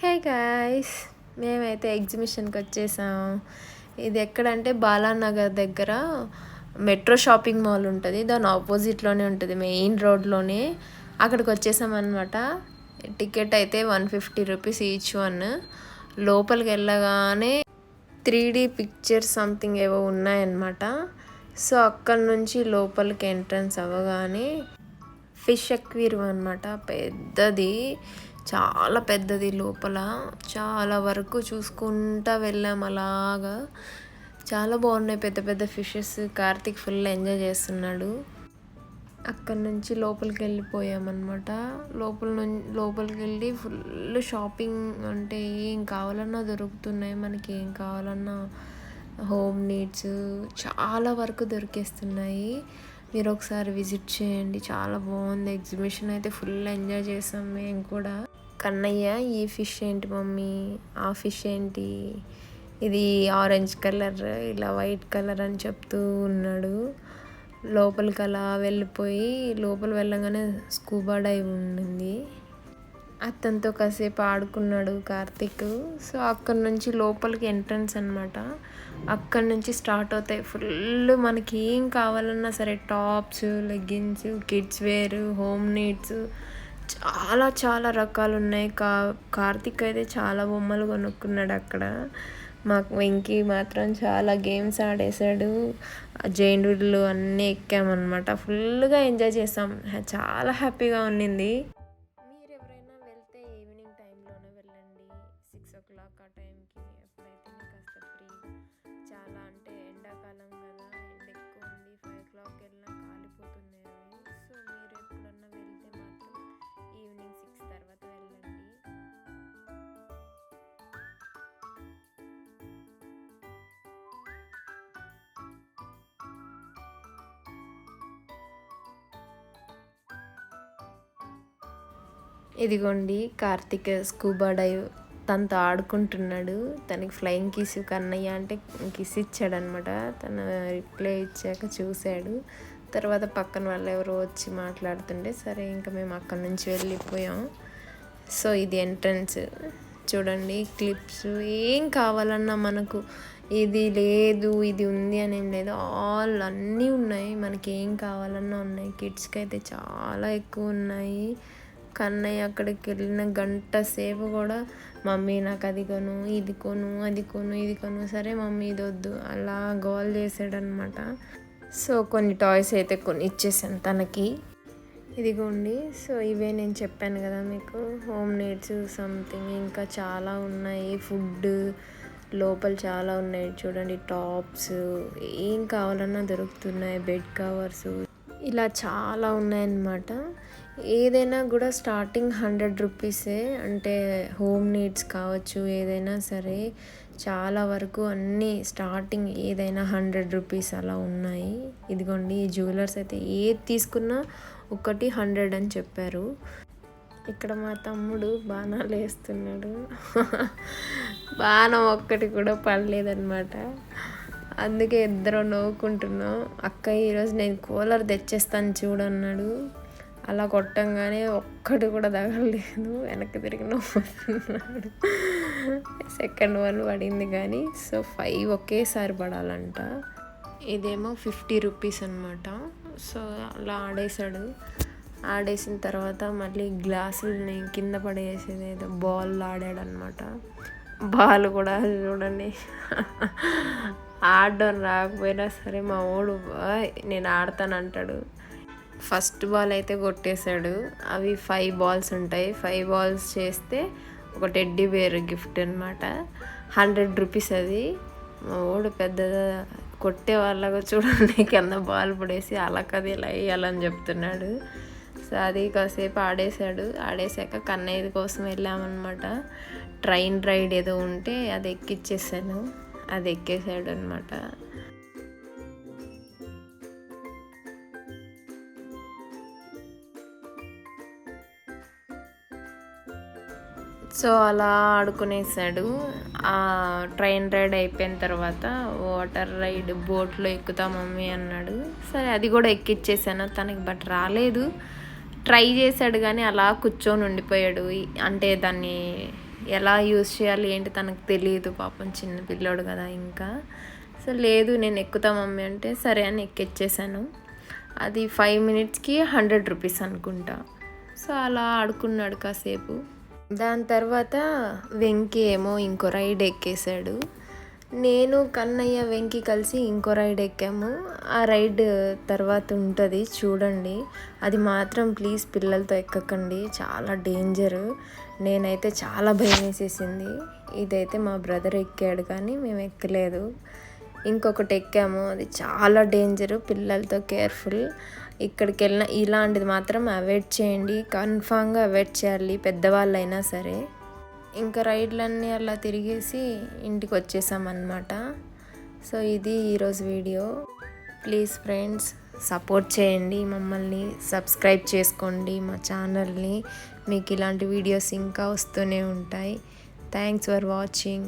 Hey guys మేమైతే ఎగ్జిబిషన్కి వచ్చేసాం. ఇది ఎక్కడంటే బాలానగర్ దగ్గర మెట్రో షాపింగ్ మాల్ ఉంటుంది. దాని ఆపోజిట్లోనే ఉంటుంది మెయిన్ రోడ్లోనే అక్కడికి వచ్చేసాం అనమాట టికెట్ అయితే one fifty rupees each one లోపలికి వెళ్ళగానే త్రీ డీ పిక్చర్స్ సంథింగ్ ఏవో ఉన్నాయన్నమాట. సో అక్కడ నుంచి లోపలికి ఎంట్రన్స్ అవ్వగానే ఫిష్ అక్వేరియం అనమాట పెద్దది. చాలా పెద్దది లోపల. చాలా వరకు చూసుకుంటా వెళ్ళాం అలాగా. చాలా బాగున్నాయి పెద్ద పెద్ద ఫిషెస్. కార్తీక్ ఫుల్ ఎంజాయ్ చేస్తున్నాడు. అక్కడి నుంచి లోపలికి వెళ్ళిపోయామన్నమాట. లోపల నుంచి లోపలికి వెళ్ళి ఫుల్ షాపింగ్ అంటే ఏం కావాలన్నా దొరుకుతున్నాయి. మనకి ఏం కావాలన్నా హోమ్ నీడ్స్ చాలా వరకు దొరికేస్తున్నాయి. మీరు ఒకసారి విజిట్ చేయండి. చాలా బాగుంది. ఎగ్జిబిషన్ అయితే ఫుల్ ఎంజాయ్ చేసాం మేము కూడా. కన్నయ్య ఈ ఫిష్ ఏంటి మమ్మీ? ఆ ఫిష్ ఏంటి? ఇది ఆరెంజ్ కలర్ ఇలా వైట్ కలర్ అని చెప్తూ ఉన్నాడు. లోపలికి అలా వెళ్ళిపోయి లోపల వెళ్ళగానే స్కూబా డైవ్ ఉండింది. అతనితో కాసేపు ఆడుకున్నాడు కార్తీక్. సో అక్కడి నుంచి లోపలికి ఎంట్రన్స్ అనమాట అక్కడి నుంచి స్టార్ట్ అవుతాయి. ఫుల్ మనకి ఏం కావాలన్నా సరే tops leggings kids wear home needs చాలా చాలా రకాలు ఉన్నాయి కా కార్తిక్ అయితే చాలా బొమ్మలు కొనుక్కున్నాడు అక్కడ. మాకు వెంకీ మాత్రం చాలా గేమ్స్ ఆడేశాడు. జైంట్ అన్నీ ఎక్కామన్నమాట. ఫుల్గా ఎంజాయ్ చేసాం. చాలా హ్యాపీగా ఉండింది ఇదిగోండి కార్తిక్ స్కూబా డైవ్. తనతో ఆడుకుంటున్నాడు. తనకి ఫ్లయింగ్ కిస్ కన్నయ్య అంటే కిస్ ఇచ్చాడనమాట తన రిప్లై ఇచ్చాక చూశాడు. తర్వాత పక్కన వాళ్ళు ఎవరో వచ్చి మాట్లాడుతుంటే సరే ఇంకా మేము అక్కడి నుంచి వెళ్ళిపోయాం. సో ఇది ఎంట్రన్స్ చూడండి క్లిప్స్ ఏం కావాలన్నా మనకు ఇది లేదు ఇది ఉంది అని ఏం లేదు. ఆల్ అన్నీ ఉన్నాయి. మనకి ఏం కావాలన్నా ఉన్నాయి. కిడ్స్కి అయితే చాలా ఎక్కువ ఉన్నాయి. కన్నయ్య అక్కడికి వెళ్ళిన గంట సేపు కూడా మమ్మీ నాకు అది కొను ఇది కొను అది కొను ఇది కొను సరే మమ్మీ ఇది వద్దు అలా గోల్ చేసాడనమాట సో కొన్ని టాయ్స్ అయితే కొన్ని ఇచ్చేసాను తనకి. ఇదిగోండి సో ఇవే నేను చెప్పాను కదా మీకు. హోమ్ నీడ్స్ సంథింగ్ ఇంకా చాలా ఉన్నాయి. ఫుడ్ లోపల చాలా ఉన్నాయి చూడండి టాప్స్ ఏం కావాలన్నా దొరుకుతున్నాయి. బెడ్ కవర్స్ ఇలా చాలా ఉన్నాయన్నమాట. ఏదైనా కూడా స్టార్టింగ్ హండ్రెడ్ రూపీసే అంటే హోమ్ నీడ్స్ కావచ్చు ఏదైనా సరే చాలా వరకు అన్నీ స్టార్టింగ్ ఏదైనా హండ్రెడ్ రూపీస్ అలా ఉన్నాయి. ఇదిగోండి ఈ జ్యువెలర్స్ అయితే ఏది తీసుకున్నా ఒకటి హండ్రెడ్ అని చెప్పారు. ఇక్కడ మా తమ్ముడు బాణాలు వేస్తున్నాడు. బాణం ఒక్కటి కూడా పడలేదన్నమాట. అందుకే ఇద్దరు నవ్వుకుంటున్నాం. అక్క ఈరోజు నేను కూలర్ తెచ్చేస్తాను చూడన్నాడు అలా కొట్టంగానే ఒక్కటి కూడా తగలలేదు. వెనక్కి తిరిగి నవ్వుతున్నాడు. సెకండ్ వన్ పడింది కానీ సో ఫైవ్ ఒకేసారి పడాలంట. ఇదేమో ఫిఫ్టీ రూపీస్ అనమాట సో అలా ఆడేశాడు. ఆడేసిన తర్వాత మళ్ళీ గ్లాసులని కింద పడేసేది ఏదో బాల్ ఆడాడు అనమాట బాల్ కూడా చూడండి. ఆడడం రాకపోయినా సరే మా వాడు నేను ఆడతాను అంటాడు. ఫస్ట్ బాల్ అయితే కొట్టేశాడు. అవి ఫైవ్ బాల్స్ ఉంటాయి. ఫైవ్ బాల్స్ చేస్తే ఒక టెడ్డీ బేర్ గిఫ్ట్ అనమాట హండ్రెడ్ రూపీస్ అది. మా వాడు పెద్ద కొట్టే వాళ్ళగా చూడండి కింద బాల్ పడేసి అలా కది ఇలా వేయాలని చెప్తున్నాడు. సో అది కాసేపు ఆడేశాడు. ఆడేశాక కన్నయ్య కోసం వెళ్ళామన్నమాట. ట్రైన్ రైడ్ ఏదో ఉంటే అది ఎక్కిచ్చేసాను. అది ఎక్కేసాడు అనమాట సో అలా ఆడుకునేసాడు. ఆ ట్రైన్ రైడ్ అయిపోయిన తర్వాత వాటర్ రైడ్ బోట్లో ఎక్కుతా మమ్మీ అన్నాడు. సరే అది కూడా ఎక్కిచ్చేసాను తనకి బట్ రాలేదు. ట్రై చేశాడు కానీ అలా కూర్చొని ఉండిపోయాడు. అంటే దాన్ని ఎలా యూస్ చేయాలి ఏంటి తనకు తెలియదు పాపం చిన్న పిల్లోడు కదా ఇంకా. సో లేదు నేను ఎక్కుతా మమ్మీ అంటే సరే అని ఎక్కిచ్చేసాను. అది ఫైవ్ మినిట్స్కి హండ్రెడ్ రూపీస్ అనుకుంటా. సో అలా ఆడుకున్నాడు కాసేపు. దాని తర్వాత వెంకీ ఏమో ఇంకో రైడ్ ఎక్కేసాడు నేను కన్నయ్య వెంకి కలిసి ఇంకో రైడ్ ఎక్కాము. ఆ రైడ్ తర్వాత ఉంటుంది చూడండి. అది మాత్రం ప్లీజ్ పిల్లలతో ఎక్కకండి. చాలా డేంజర్. నేనైతే చాలా భయం వేసేసింది. ఇదైతే మా బ్రదర్ ఎక్కాడు కానీ మేము ఎక్కలేదు. ఇంకొకటి ఎక్కాము. అది చాలా డేంజర్. పిల్లలతో కేర్ఫుల్. ఇక్కడికి వెళ్ళిన ఇలాంటిది మాత్రం అవాయిడ్ చేయండి. కన్ఫామ్గా అవాయిడ్ చేయాలి పెద్దవాళ్ళైనా సరే. ఇంకా రైడ్లన్నీ అలా తిరిగేసి ఇంటికి వచ్చేసామన్నమాట సో ఇది ఈరోజు వీడియో. ప్లీజ్ ఫ్రెండ్స్ సపోర్ట్ చేయండి మమ్మల్ని సబ్స్క్రైబ్ చేసుకోండి మా ఛానల్ని. మీకు ఇలాంటి వీడియోస్ ఇంకా వస్తూనే ఉంటాయి. Thanks for watching.